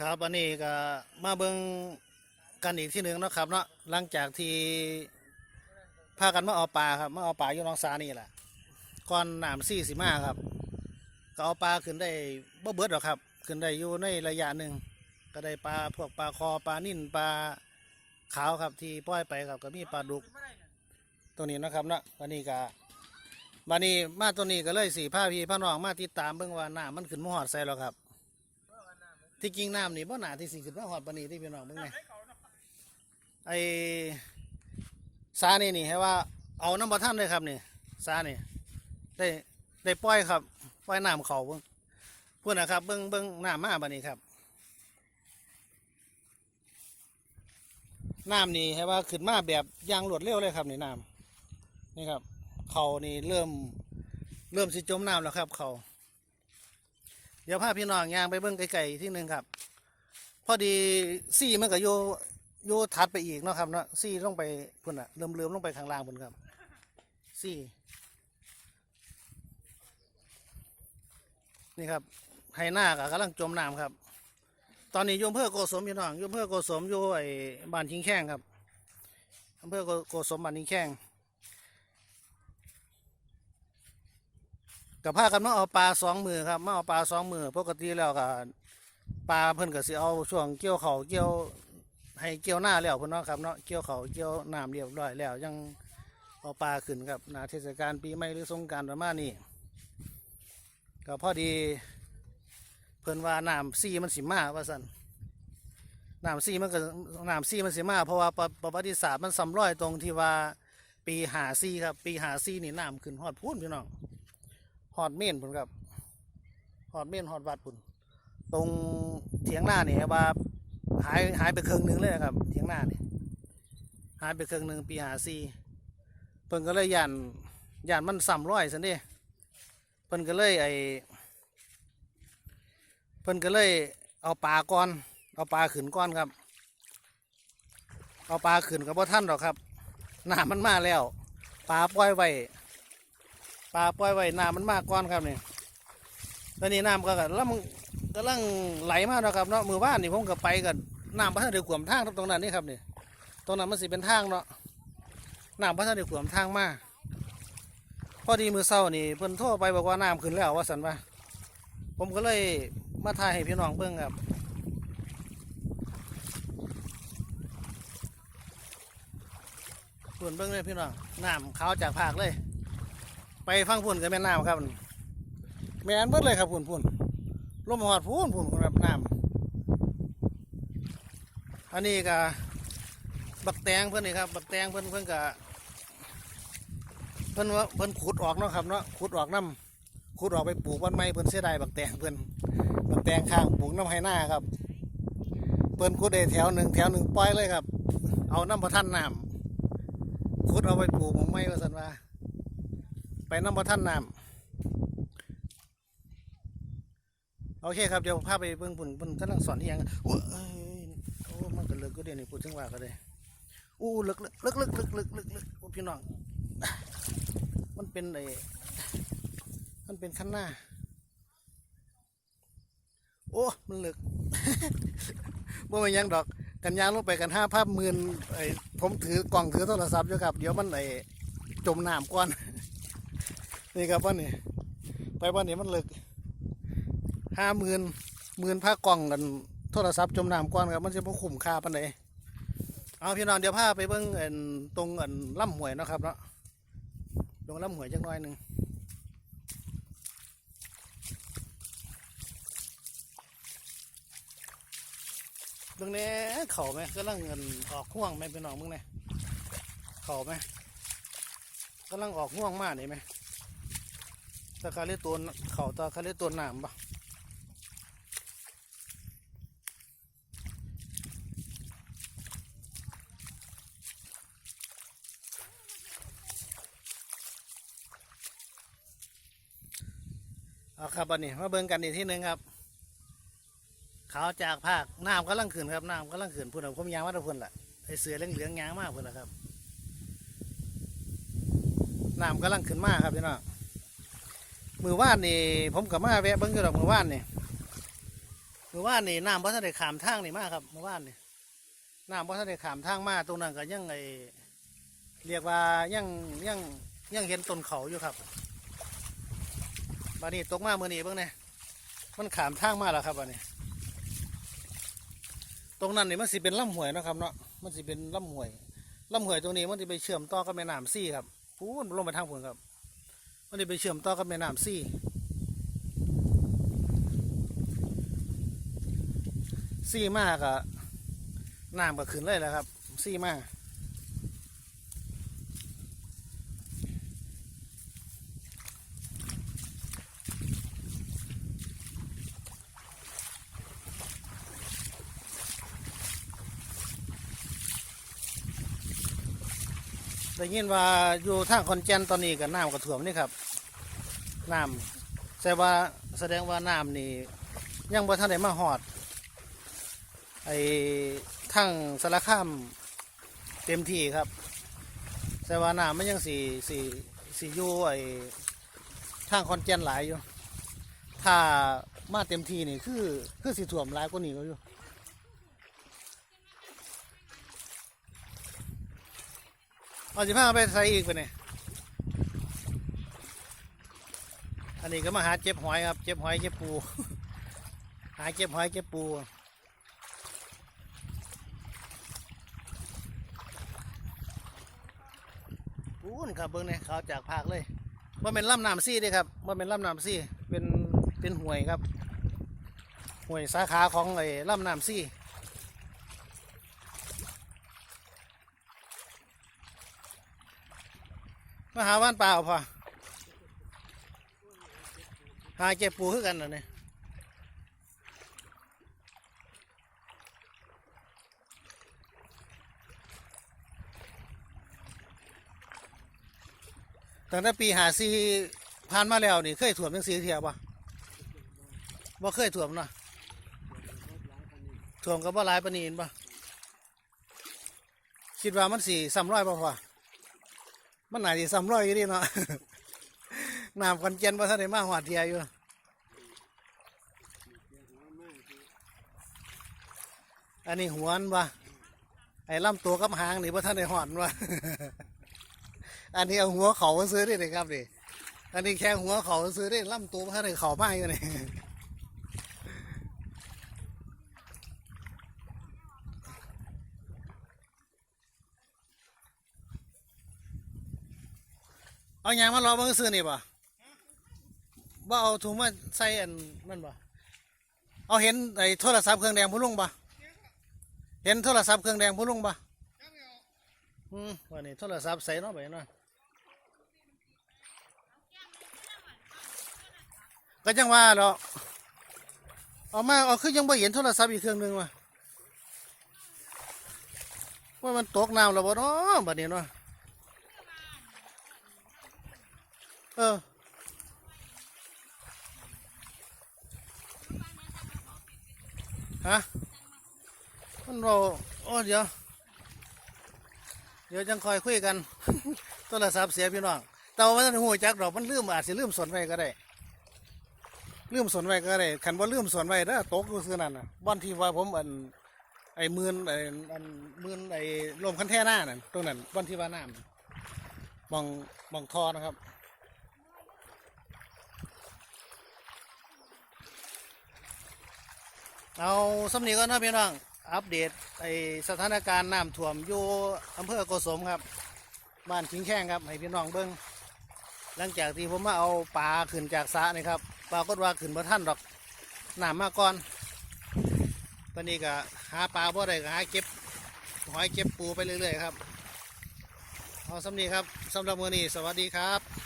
ครับอันนี้ก็มาเบิ่งกันอีกที่หนึ่งนะครับเนาะหลังจากที่พากันมาเอาปลาครับมาเอาปลาอยู่หน้องสานี่แหละก่อนหน้ำสี่สิมาครับ ก็เอาปลาขึ้นได้บ่เบิดหรอกครับ ขึ้นได้อยู่ในระยะหนึ่งก็ได้ปลาพวกปลาคอปลานิ่นปลาขาวครับที่ปล่อยไปครับก็มีปลาดุกตัวนี้นะครับเนาะวันนี้ก็วันนี้มาตัวนี้ก็เลยสี่ผ้าพีผ้าน้องมาติดตามเบิ่งว่าน้ำมันขึ้นมหอดใส่แล้วครับ ที่จริงน้ำนี่บ่หนาที่สิขึ้นมาหอดปานนี้ที่พี่น้องเบิ่งไงไอ้ซานี่นี่ให้ว่าเอาน้ำบ่ท่านเลยครับนี่ซานี่ได้ได้ปล่อยครับปล่อยน้ำเขาเบิ่งพูดนะครับเบิ่งเบิ่งน้ำมาบัดนี้ครับน้ำนี่ให้ว่าขึ้นมาแบบยางรวดเร็วเลยครับนี่น้ำนี่ครับเขานี่เริ่มเริ่มสิจมน้ำแล้วครับเขา ดี๋ยวพาพี่น้องย่างไปเบิ้งไกลๆที่หนึ่งครับ พอดีซี่มันก็โยโยถัดไปอีกเนาะครับเนาะซี่ลงไปพุ่นอะเริ่มเริ่มลงไปข้างล่างพุ่นครับซี่นี่ครับไฮนาก็กำลังจมน้ำครับ ตอนนี้โยมเพื่อโกสมพี่น้องโยมเพื่อโกสมอยู่ไอ้บ้านทิ้งแข้งครับอำเภอโกสมบ้านทิ้งแข้ง กับพากันมาเอาปลาสองมือครับมาเอาปลาสองมือปกติแล้วก็ปลาเพิ่นก็สิเอาช่วงเกี่ยวเขาเกี่ยวให้เกี่ยวหน้าแล้วเพิ่นเนาะครับเนาะเกี่ยวเขาเกี่ยวน้ำเรียบร้อยแล้วยังเอาปลาขึ้นครับนาเทศกาลปีใหม่หรือสงการประมาณนี้ก็พอดีเพิ่นว่าน้ำซีมันสิมาว่าซั่นน้ำซีมันก็น้ำซีมันสิมาเพราะว่าประประวัติศาสตร์มันสำร้อยตรงที่ว่าปีหาซีครับปีหาซีนี่น้ำขึ้นฮอดพูนพี่น้อง หอดเม่นพุ่นครับหอดเม่นหอดวัดพุ่นตรงเถียงหน้าเนี่ยว่าหายหายไปครึ่งหนึ่งเลยนะครับ เถียงหน้าเนี่ยหายไปครึ่งหนึ่งปีหาซีเพิ่นก็เลยยันยันมันซ้ำร้อยสันเดิเพิ่นก็เลยไอเพิ่นก็เลยเอาปลาก้อน เอาปลาขืนก้อนครับ เอาปลาขืนกับพ่อท่านหรอกครับหน้ำมันมาแล้ว ปลาปล่อยไว้ ปลาปล่อยไว้น้ำมันมากก้อนครับนี่ตอนนี้น้ำก็กำลังกำลังไหลมากนะครับเนาะมือว่านนี่ผมก็ไปกับน้ำพระท่านเดือขวมทางตรงนั้นนี่ครับนี่ตรงนั้นมันสิเป็นทางเนาะน้ำพระท่านเดือขวมทางมากพอดีมือเศร้านี่เพิ่นโทรไปบอกว่าน้ำขึ้นแล้วว่าสันว่าผมก็เลยมาถ่ายให้พี่น้องเบิ่งครับส่วนเบิ่งเลยพี่น้องน้ำขาวจากภาคเลย ไปฟังพุ่นกับแม่น้ำครับแม่นเบิดเลยครับพุ่นพุ่นลมหอดพุ่นพุ่นครับน้ำอันนี้ก็บักแตงเพื่อนนี่ครับบักแตงเพื่อนเพื่อนก็เพื่อนว่าเพื่อนขุดออกเนาะครับเนาะขุดออกน้ำขุดออกไปปลูกบ้านไม้เพื่อนเสียดายบักแตงเพื่อนบักแตงข้างปลูกน้ำไห้หน้าครับเพื่อนขุดได้แถวหนึ่งแถวหนึ่งปล่อยเลยครับ เอาน้ำประทันน้ำขุดเอาไปปลูกของไม้ว่าสันว่า ไปน้ำบ่ท่านน้ำโอเคครับเดี๋ยวพาไปเบิ่งปุ่นปุ่นกำลังสอนที่ยังโอ้ยโอ้มันก็เลิกก็เดี๋ยวนี้พูดถึงว่าก็ได้อู้ลึกลึกลึกลึกลึกลึกลึกลึกโอ้พี่น้อง มันเป็นไอ้มันเป็นขั้นหน้า โอ้มันลึกบ่เป็นยังดอกกันยางลงไปกันห้าภาพมื่นไอ้ผมถือกล่องถือโทรศัพท์อยู่ครับ เดี๋ยวมันไอ้จมน้ำก่อน นี่ครับวันนี้ไปวันนี้มันเลึกห้าหมื่นหมื่นผ้ากล่องกันโทรศัพท์จมน้ำก้อนครับมันจะพอคุ้มค่าปันใดเอาพี่น้องเดี๋ยวพาไปเบิ้งอันตรงอันล่ำหวยนะครับเนาะตรงล่ำหวยจักหน้อยหนึ่งเบิ้งเนี้เข่าไหมก็ลังเงินออกห่วงไหมพี่น้องเบิ้งเนี้เข่าไหมกำลังออกห่วงมากนี่ไหม ตะคาเล่ตัวเขาตะคาเล่ตัวหนามปะเอาครับอันนี้มาเบิ่งกันอีกที่หนึ่งครับเขาจากภาคน้ำกำลังขึ้นครับน้ำกำลังขึ้นพุ่นเอาผมยางมาทุกคนแหละไอเสือเหลืองๆยางมากพุ่นละครับน้ำกำลังขึ้นมากครับพี่น้อง มือว่านนี่ผมกับมาแวะเบิ้งอยู่ดอกมือว่านนี่มือวานนี่น้ำบ่ทันได้ขามทางนี่มากครับมือวานนี่น้ำบ่ทันได้ขามทางมาตรงนั้นก็ยังไอเรียกว่ายังยังยังเห็นต้นเขาอยู่ครับบัดนี้ตกมาเมื่อนี้เบิ่งเนี่ยมันขามทางมาแล้วครับบัดนี้ ตรงนั้นนี่มันสิเป็นลำห้วยนะครับเนาะมันสิเป็นลำห้วยลำห้วยตรงนี้มันจะไปเชื่อมต่อกับแม่น้ำซี่ครับพูนลงไปทางพูนครับ มันจะไปเชื่อมต่อกับแม่น้ำซี่ซี่มากอะน้ำก็ขึ้นเลยแหละครับ ซี่มาก ได้ยินว่าอยู่ทางคอนแจนตอนนี้กับน้ำก็ถ่วมนี่ครับน้ำแต่ว่าแสดงว่าน้ำนี่ยังบ่ทันได้มาหอดไอ้ทั้งสารคามเต็มที่ครับ แต่ว่าน้ำมันยังสีสีสีอยู่ไอ้ทางคอนเจนหลายอยู่ ถ้ามาเต็มที่นี่คือคือสีถ่วมหลายกว่านี้ก็อยู่ เอาสิพาไปใส่อีกไปเนี่ยอันนี้ก็มาหาเจ็บหอยครับ เจ็บหอยเจ็บปู หาเจ็บหอยเจ็บปูปูนครับเบิ้งเนี่ยเขาจากภาคเลยว่าเป็นลำน้ำซี่ด้วยครับว่าเป็นลำน้ำซี่เป็นเป็นห่วยครับห่วยสาขาของไอ้ลำน้ำซี่ มาหาว่านเปล่าพอหาเก็บปูคือกันนะเนี่ยตั้งแต่ปีหาซีผ่านมาแล้วนี่เคยถ่วมยังสีเทียบ่บ่เคยถ่วมเนาะถ่วมกับบ่หลายปนนีนบ่คิดว่ามันสีซ้ำร้อยบ่พอ มันน่าสิซ้ำร้อยอยู่ดิเนาะน้ำคอนเจนบ่ทันได้มาหอดเทียอยู่อันนี้หัวนบ่ไอ้ลำตัวกับหางนี่บ่ทันได้หอดบ่อันนี้เอาหัวเขาซื้อได้เลยครับดิอันนี้แค่หัวเขาซื้อได้ลำตัวบ่ทันได้เขามาอยู่นี่ เอาอย่างมารอมาซื้อนี่ป่ะบ่เอาถุงมาใส่อันนั่นป่ะเอาเห็นไอ้โทรศัพท์เครื่องแดงผู้ลุงป่ะเห็นโทรศัพท์เครื่องแดงผู้ลุงป่ะอืมวันนี้โทรศัพท์ใส่เนาะไปเนาะก็จังว่าเนาะเอามาเอาคือยังบ่เห็นโทรศัพท์อีกเครื่องหนึงว่ะว่ามันตกน้ำแล้วบ่เนาะบัดนี้เนาะ เออ ฮะ มันเราโอ้เดี๋ยว เดี๋ยวจังคอยคุยกัน โทรศัพท์เสียพี่น้องแต่ามันหูจักดอกมันลืมอาจจะลืมสนไว้ก็ได้ ลืมสนไว้ก็ได้ขันว่าลืมสนไว้เด้อตกอยู่ซื่อนั่นน่ะบ่อนที่ว่าผมอันไอ้มื่นไอ้อันมื่นไอ้ลมคันแท่หน้านั่นตรงนั้นบ่อนที่ว่าน้ำมองมองทอนะครับ เอาสำนีก็นะพี่น้องอัปเดตไอสถานการณ์น้ำท่วมอยู่อำเภอโกสมครับ บ้านชิงแข้งครับให้พี่น้องเบิ้งหลังจากที่ผมมาเอาปลาขึ้นจากสระนี่ครับปรากฏว่าขึ้นมาท่านดอกน้ำมาก่อน ตอนนี้ก็หาปลาบ่ได้ก็หาเก็บหอยเก็บปูไปเรื่อยๆครับเอาสำนีครับสำหรับมือนี้สวัสดีครับ